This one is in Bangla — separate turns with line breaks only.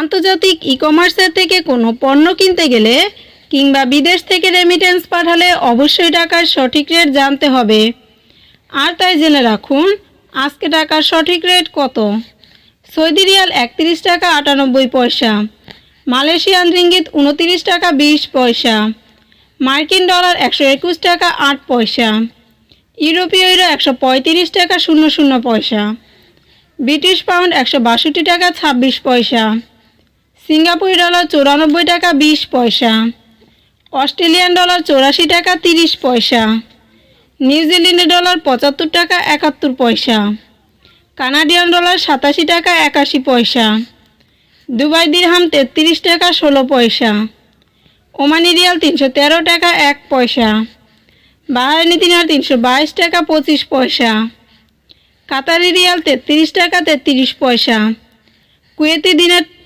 আন্তর্জাতিক ই কমার্সের থেকে কোনো পণ্য কিনতে গেলে কিংবা বিদেশ থেকে রেমিটেন্স পাঠালে অবশ্যই টাকার সঠিক রেট জানতে হবে। আর তাই জেনে রাখুন, আজকে টাকার সঠিক রেট কত? সৌদি রিয়াল একত্রিশ টাকা আটানব্বই পয়সা, মালয়েশিয়ান রিঙ্গিত উনতিরিশ টাকা বিশ পয়সা, মার্কিন ডলার একশো একুশ টাকা আট পয়সা, ইউরোপীয় ইউরো একশো পঁয়ত্রিশ টাকা শূন্য শূন্য পয়সা, ব্রিটিশ পাউন্ড একশো বাষট্টি টাকা ছাব্বিশ পয়সা সিঙ্গাপুরি ডলার চৌরানব্বই টাকা বিশ পয়সা, অস্ট্রেলিয়ান ডলার চৌরাশি টাকা তিরিশ পয়সা নিউজিল্যান্ডের ডলার পঁচাত্তর টাকা একাত্তর পয়সা, কানাডিয়ান ডলার সাতাশি টাকা একাশি পয়সা, দুবাই দিরহাম তেত্রিশ টাকা ষোলো পয়সা, ওমানি রিয়াল তিনশো তেরো টাকা এক পয়সা বাহারানি দিনার তিনশো বাইশ টাকা পঁচিশ পয়সা, কাতারি রিয়াল তেত্রিশ টাকা তেত্রিশ পয়সা, কুয়েতি দিনার